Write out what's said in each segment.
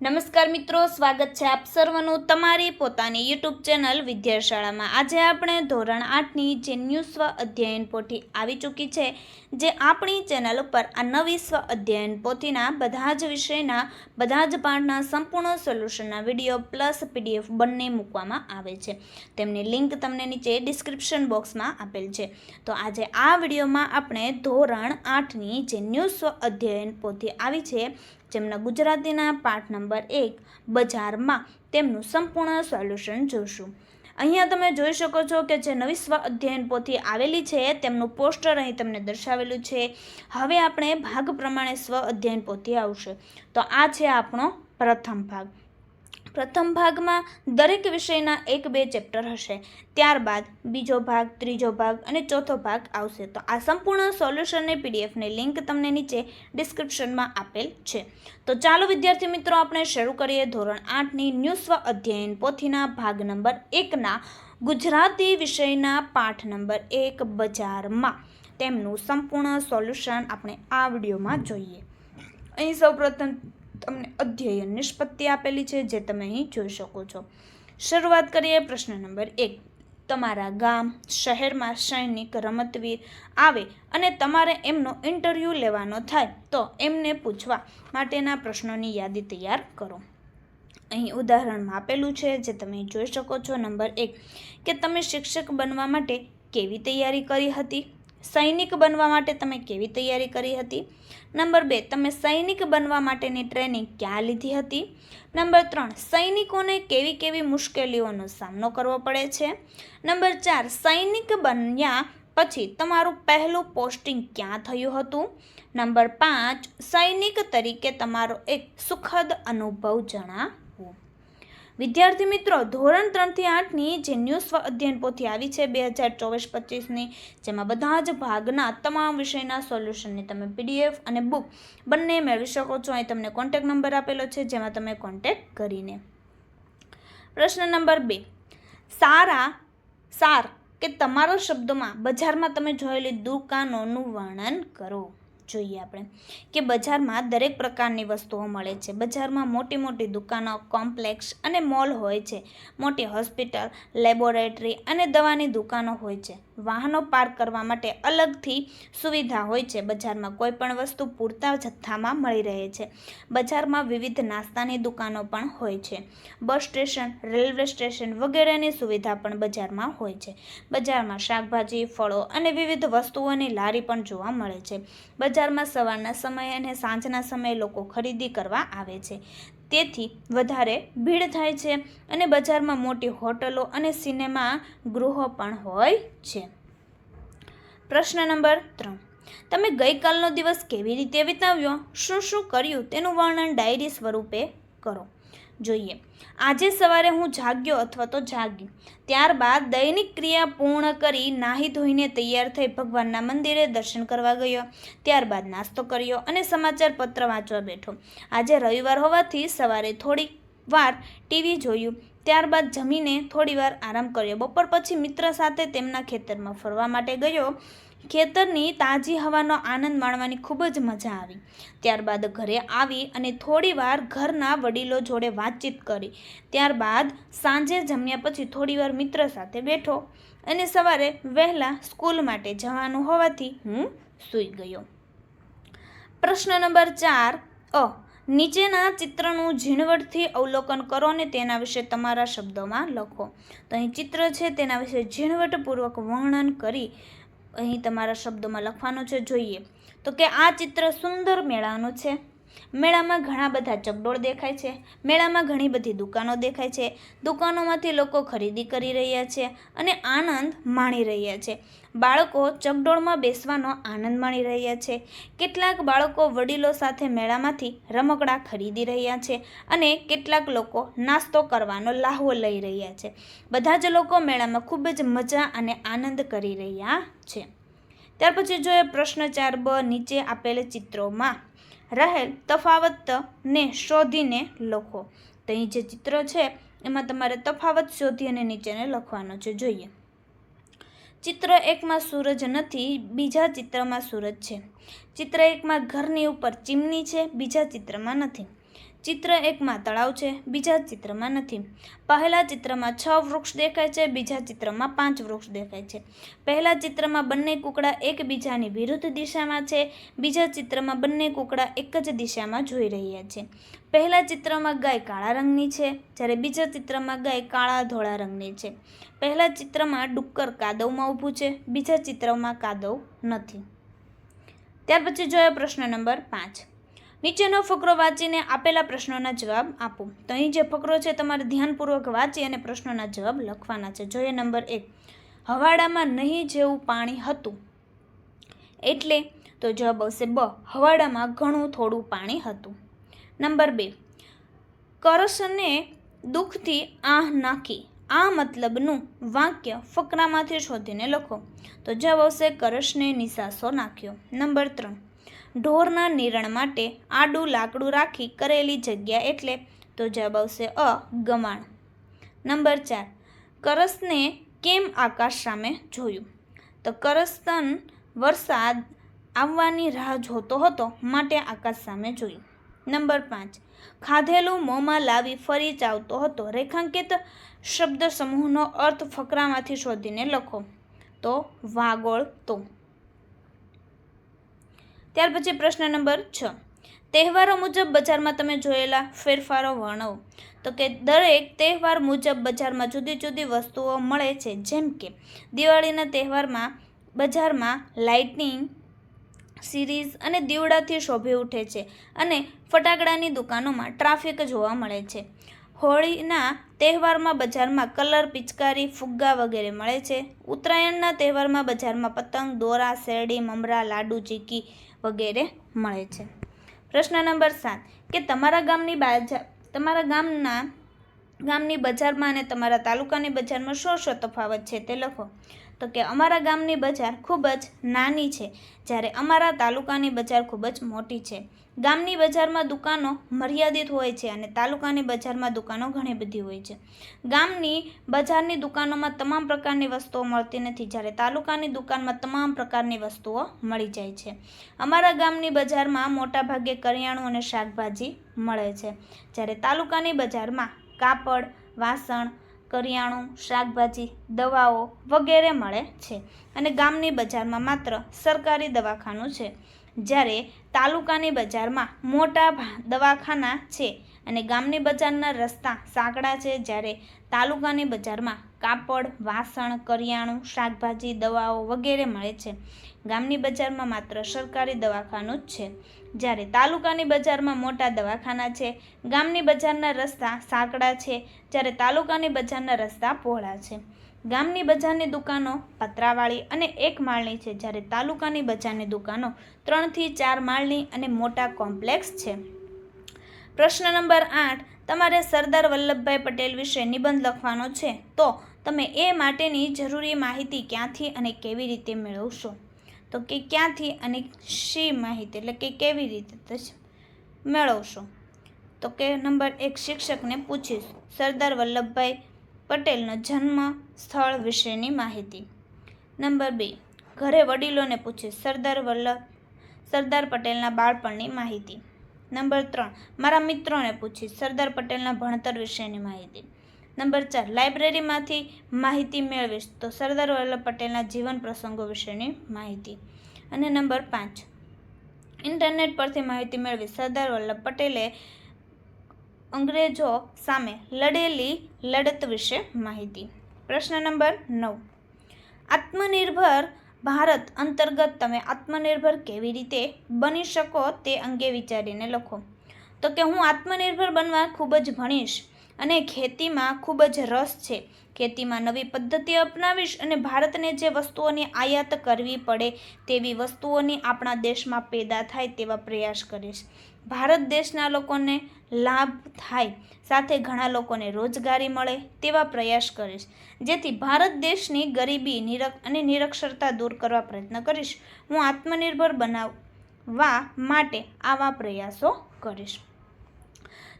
નમસ્કાર મિત્રો, સ્વાગત છે આપ સર્વનું તમારી પોતાની યુટ્યુબ ચેનલ વિદ્યાશાળામાં. આજે આપણે ધોરણ આઠની જે ન્યૂ સ્વ અધ્યયન પોથી આવી ચૂકી છે, જે આપણી ચેનલ ઉપર આ નવી સ્વ અધ્યયન પોથીના બધા જ વિષયના, બધા જ પાઠના સંપૂર્ણ સોલ્યુશનના વીડિયો પ્લસ પીડીએફ બંને મૂકવામાં આવે છે. તેમની લિંક તમને નીચે ડિસ્ક્રિપ્શન બોક્સમાં આપેલ છે. તો આજે આ વિડીયોમાં આપણે ધોરણ આઠની જે ન્યૂ સ્વ અધ્યયન પોથી આવી છે જેમના ગુજરાતીના પાઠ નંબર એક, બજારમાં તેમનું સંપૂર્ણ સોલ્યુશન જોશું. અહીંયા તમે જોઈ શકો છો કે જે નવી સ્વ અધ્યયન પોથી આવેલી છે, તેમનું પોસ્ટર અહીં તમને દર્શાવેલું છે. હવે આપણે ભાગ પ્રમાણે સ્વ અધ્યયન પોથી આવશે. તો આ છે આપણો પ્રથમ ભાગ. પ્રથમ ભાગમાં દરેક વિષયના એક બે ચેપ્ટર હશે. ત્યારબાદ બીજો ભાગ, ત્રીજો ભાગ અને ચોથો ભાગ આવશે. તો આ સંપૂર્ણ સોલ્યુશનની પીડીએફની લિંક તમને નીચે ડિસ્ક્રિપ્શનમાં આપેલ છે. તો ચાલો વિદ્યાર્થી મિત્રો, આપણે શરૂ કરીએ ધોરણ આઠની ન્યૂ સ્વ અધ્યયન પોથીના ભાગ નંબર એકના ગુજરાતી વિષયના પાઠ નંબર એક બજારમાં. તેમનું સંપૂર્ણ સોલ્યુશન આપણે આ વિડીયોમાં જોઈએ. અહીં સૌપ્રથમ તમને અધ્યયન નિષ્પત્તિ આપેલી છે જે તમે અહીં જોઈ શકો છો. શરૂઆત કરીએ પ્રશ્ન નંબર એક. તમારા ગામ, શહેરમાં સૈનિક, રમતવીર આવે અને તમારે એમનો ઇન્ટરવ્યૂ લેવાનો થાય તો એમને પૂછવા માટેના પ્રશ્નોની યાદી તૈયાર કરો. અહીં ઉદાહરણમાં આપેલું છે જે તમે જોઈ શકો છો. નંબર એક. કે તમે શિક્ષક બનવા માટે કેવી તૈયારી કરી હતી? સૈનિક બનવા માટે તમે કેવી તૈયારી કરી હતી? નંબર બે, તમે સૈનિક બનવા માટેની ટ્રેનિંગ ક્યાં લીધી હતી? નંબર ત્રણ, સૈનિકોને કેવી કેવી મુશ્કેલીઓનો સામનો કરવો પડે છે? નંબર ચાર, સૈનિક બન્યા પછી તમારું પહેલું પોસ્ટિંગ ક્યાં થયું હતું? નંબર પાંચ, સૈનિક તરીકે તમારો એક સુખદ અનુભવ જણાવો. વિદ્યાર્થી મિત્રો, ધોરણ ત્રણથી આઠની જે ન્યૂ સ્વ અધ્યયન પોથી આવી છે બે હજાર ચોવીસ પચીસની, જેમાં બધા જ ભાગના તમામ વિષયના સોલ્યુશનની તમે પીડીએફ અને બુક બંને મેળવી શકો છો. અહીં તમને કોન્ટેક નંબર આપેલો છે, જેમાં તમે કોન્ટેક કરીને. પ્રશ્ન નંબર બે. સારા, સાર કે તમારા શબ્દોમાં બજારમાં તમે જોયેલી દુકાનોનું વર્ણન કરો. જોઈએ આપણે, કે બજારમાં દરેક પ્રકારની વસ્તુઓ મળે છે. બજારમાં મોટી મોટી દુકાનો, કોમ્પ્લેક્સ અને મોલ હોય છે. મોટી હોસ્પિટલ, લેબોરેટરી અને દવાની દુકાનો હોય છે. વાહનો પાર્ક કરવા માટે અલગથી સુવિધા હોય છે. બજારમાં કોઈ પણ વસ્તુ પૂરતા જથ્થામાં મળી રહે છે. બજારમાં વિવિધ નાસ્તાની દુકાનો પણ હોય છે. બસ સ્ટેશન, રેલવે સ્ટેશન વગેરેની સુવિધા પણ બજારમાં હોય છે. બજારમાં શાકભાજી, ફળો અને વિવિધ વસ્તુઓની લારી પણ જોવા મળે છે. બજારમાં સવારના સમયે અને સાંજના સમયે લોકો ખરીદી કરવા આવે છે. તેથી વધારે ભીડ થાય છે અને બજારમાં મોટી હોટલો અને સિનેમા ગૃહો પણ હોય છે. પ્રશ્ન નંબર ત્રણ. તમે ગઈકાલનો દિવસ કેવી રીતે વિતાવ્યો? શું શું કર્યું? તેનું વર્ણન ડાયરી સ્વરૂપે કરો. જોઈએ. આજે સવારે હું જાગ્યો અથવા તો જાગી. ત્યારબાદ દૈનિક ક્રિયા પૂર્ણ કરી નાહી ધોઈને તૈયાર થઈ ભગવાનના મંદિરે દર્શન કરવા ગયો. ત્યારબાદ નાસ્તો કર્યો અને સમાચાર પત્ર વાંચવા બેઠો. આજે રવિવાર હોવાથી સવારે થોડી વાર ટીવી જોયું. ત્યારબાદ જમીને થોડી વાર આરામ કર્યો. બપોર પછી મિત્ર સાથે તેમના ખેતરમાં ફરવા માટે ગયો. ખેતરની તાજી હવાનો આનંદ માણવાની ખૂબ જ મજા આવી. ત્યારબાદ ઘરે આવી અને થોડીવાર ઘરના વડીલો જોડે વાતચીત કરી. ત્યારબાદ સાંજે જમ્યા પછી થોડીવાર મિત્ર સાથે બેઠો અને સવારે વહેલા સ્કૂલ માટે જવાનું હોવાથી હું સૂઈ ગયો. પ્રશ્ન નંબર ચાર, અ, નીચેના ચિત્રનું ઝીણવટથી અવલોકન કરો અને તેના વિશે તમારા શબ્દોમાં લખો. તો અહીં ચિત્ર છે, તેના વિશે ઝીણવટપૂર્વક વર્ણન કરી અહીં તમારા શબ્દોમાં લખવાનો છે જોઈએ. તો કે આ ચિત્ર સુંદર મેળાનું છે. મેળામાં ઘણા બધા ચકડોળ દેખાય છે. મેળામાં ઘણી બધી દુકાનો દેખાય છે. દુકાનોમાંથી લોકો ખરીદી કરી રહ્યા છે અને આનંદ માણી રહ્યા છે. બાળકો ચકડોળમાં બેસવાનો આનંદ માણી રહ્યા છે. કેટલાક બાળકો વડીલો સાથે મેળામાંથી રમકડા ખરીદી રહ્યા છે અને કેટલાક લોકો નાસ્તો કરવાનો લાહવો લઈ રહ્યા છે. બધા જ લોકો મેળામાં ખૂબ જ મજા અને આનંદ કરી રહ્યા છે. ત્યાર પછી જોઈએ પ્રશ્ન ચાર બ નીચે આપેલ ચિત્રોમાં. રહેલ તફાવતને શોધીને લખો. તો અહીં જે ચિત્ર છે, એમાં તમારે તફાવત શોધી અને નીચેને લખવાનો છે. જોઈએ. ચિત્ર એકમાં સૂરજ નથી, બીજા ચિત્રમાં સૂરજ છે. ચિત્ર એકમાં ઘરની ઉપર ચીમની છે, બીજા ચિત્રમાં નથી. ચિત્ર એકમાં તળાવ છે, બીજા ચિત્રમાં નથી. પહેલા ચિત્રમાં છ વૃક્ષ દેખાય છે, બીજા ચિત્રમાં પાંચ વૃક્ષ દેખાય છે. પહેલા ચિત્રમાં બંને કૂકડા એકબીજાની વિરુદ્ધ દિશામાં છે, બીજા ચિત્રમાં બંને કૂકડા એક જ દિશામાં જોઈ રહ્યા છે. પહેલા ચિત્રમાં ગાય કાળા રંગની છે, જ્યારે બીજા ચિત્રમાં ગાય કાળા ધોળા રંગની છે. પહેલા ચિત્રમાં ડુક્કર કાદવમાં ઊભું છે, બીજા ચિત્રમાં કાદવ નથી. ત્યાર પછી જોયો પ્રશ્ન નંબર પાંચ. નીચેનો ફકરો વાંચીને આપેલા પ્રશ્નોના જવાબ આપો. તો અહીં જે ફકરો છે, તમારે ધ્યાનપૂર્વક વાંચી અને પ્રશ્નોના જવાબ લખવાના છે. જોઈએ નંબર એક. હવાડામાં નહીં જેવું પાણી હતું. એટલે તો જવાબ આવશે બ. હવાડામાં ઘણું થોડું પાણી હતું. નંબર બે. કરસને દુઃખથી આહ નાખી. આ મતલબનું વાક્ય ફકરામાંથી શોધીને લખો. તો જવાબ આવશે કરશને નિશાસો નાખ્યો. નંબર ત્રણ. ઢોરના નિરણ માટે આડું લાકડું રાખી કરેલી જગ્યા એટલે તો જવાબ આવશે અ, ગમાણ. નંબર ચાર, કરસને કેમ આકાશ સામે જોયું? તો કરસ્તન વરસાદ આવવાની રાહ જોતો હતો, માટે આકાશ સામે જોયું. નંબર પાંચ, ખાધેલું મોંમાં લાવી ફરી ચાવતો હતો. રેખાંકિત શબ્દ સમૂહનો અર્થ ફકરામાંથી શોધીને લખો. તો વાગોળ તો ત્યાર પછી પ્રશ્ન નંબર છ. તહેવારો મુજબ બજારમાં તમે જોયેલા ફેરફારો વર્ણવો. તો કે દરેક તહેવાર મુજબ બજારમાં જુદી જુદી વસ્તુઓ મળે છે. જેમ કે દિવાળીના તહેવારમાં બજારમાં લાઇટનિંગ સિરીઝ અને દીવડાથી શોભી ઉઠે છે અને ફટાકડાની દુકાનોમાં ટ્રાફિક જોવા મળે છે. હોળીના તહેવારમાં બજારમાં કલર, પિચકારી, ફુગ્ગા વગેરે મળે છે. ઉત્તરાયણના તહેવારમાં બજારમાં પતંગ, દોરા, શેરડી, મમરા, લાડુ, ચીકી વગેરે મળે છે. પ્રશ્ન નંબર સાત. કે તમારા ગામની બાજા, તમારા ગામના, ગામની બજારમાં અને તમારા તાલુકાની બજારમાં શું શું તફાવત છે તે લખો. તો કે અમારા ગામની બજાર ખૂબ જ નાની છે, જ્યારે અમારા તાલુકાની બજાર ખૂબ જ મોટી છે. ગામની બજારમાં દુકાનો મર્યાદિત હોય છે અને તાલુકાની બજારમાં દુકાનો ઘણી બધી હોય છે. ગામની બજારની દુકાનોમાં તમામ પ્રકારની વસ્તુઓ મળતી નથી, જ્યારે તાલુકાની દુકાનમાં તમામ પ્રકારની વસ્તુઓ મળી જાય છે. અમારા ગામની બજારમાં મોટાભાગે કરિયાણું અને શાકભાજી મળે છે, જ્યારે તાલુકાની બજારમાં કાપડ, વાસણ કરિયાણું, શાકભાજી, દવાઓ વગેરે મળે છે. અને ગામની બજારમાં માત્ર સરકારી દવાખાનું છે. જ્યારે તાલુકાની બજારમાં મોટા દવાખાના છે. અને ગામની બજારના રસ્તા સાંકડા છે. જ્યારે તાલુકાની બજારમાં કાપડ, વાસણ, કરિયાણું, શાકભાજી, દવાઓ વગેરે મળે છે. ગામની બજારમાં માત્ર સરકારી દવાખાનું જ છે. જ્યારે તાલુકાની બજારમાં મોટા દવાખાના છે, ગામની બજારના રસ્તા સાંકડા છે, જ્યારે તાલુકાની બજારના રસ્તા પહોળા છે. ગામની બજારની દુકાનો પતરાવાળી અને એક માળની છે, જ્યારે તાલુકાની બજારની દુકાનો ત્રણથી ચાર માળની અને મોટા કોમ્પ્લેક્સ છે. પ્રશ્ન નંબર આઠ, તમારે સરદાર વલ્લભભાઈ પટેલ વિશે નિબંધ લખવાનો છે? તો તમે એ માટેની જરૂરી માહિતી ક્યાંથી અને કેવી રીતે મેળવશો? તો કે ક્યાંથી અને શી માહિતી એટલે કે કેવી રીતે મેળવશો? તો કે નંબર એક શિક્ષકને પૂછીશ, સરદાર વલ્લભભાઈ પટેલનો જન્મ સ્થળ વિશેની માહિતી. નંબર બે, ઘરે વડીલોને પૂછીશ, સરદાર વલ્લભ સરદાર પટેલના બાળપણની માહિતી. નંબર ત્રણ, મારા મિત્રોને પૂછીશ, સરદાર પટેલના ભણતર વિશેની માહિતી. નંબર ચાર, લાઇબ્રેરીમાંથી માહિતી મેળવીશ તો સરદાર વલ્લભ પટેલના જીવન પ્રસંગો વિશેની માહિતી. અને નંબર પાંચ, ઇન્ટરનેટ પરથી માહિતી મેળવી સરદાર વલ્લભ પટેલે અંગ્રેજો સામે લડેલી લડત વિશે માહિતી. પ્રશ્ન નંબર નવ, આત્મનિર્ભર ભારત અંતર્ગત તમે આત્મનિર્ભર કેવી રીતે બની શકો તે અંગે વિચારીને લખો. તો કે હું આત્મનિર્ભર બનવા ખૂબ જ ભણીશ અને ખેતીમાં ખૂબ જ રસ છે. ખેતીમાં નવી પદ્ધતિ અપનાવીશ અને ભારતને જે વસ્તુઓની આયાત કરવી પડે તેવી વસ્તુઓની આપણા દેશમાં પેદા થાય તેવા પ્રયાસ કરીશ. ભારત દેશના લોકોને લાભ થાય, સાથે ઘણા લોકોને રોજગારી મળે તેવા પ્રયાસ કરીશ. જેથી ભારત દેશની ગરીબી, નિરક અને નિરક્ષરતા દૂર કરવા પ્રયત્ન કરીશ. હું આત્મનિર્ભર બનાવવા માટે આવા પ્રયાસો કરીશ.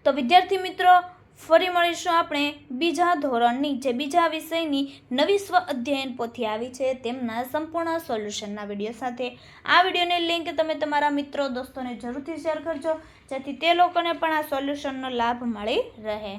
તો વિદ્યાર્થી મિત્રો ફરી મળીશું આપણે બીજા ધોરણની જે બીજા વિષયની નવી સ્વ અધ્યયન પોથી આવી છે તેમના સંપૂર્ણ સોલ્યુશનના વીડિયો સાથે. આ વિડીયોની લિંક તમે તમારા મિત્રો, દોસ્તોને જરૂરથી શેર કરજો, જેથી તે લોકોને પણ આ સોલ્યુશનનો લાભ મળી રહે.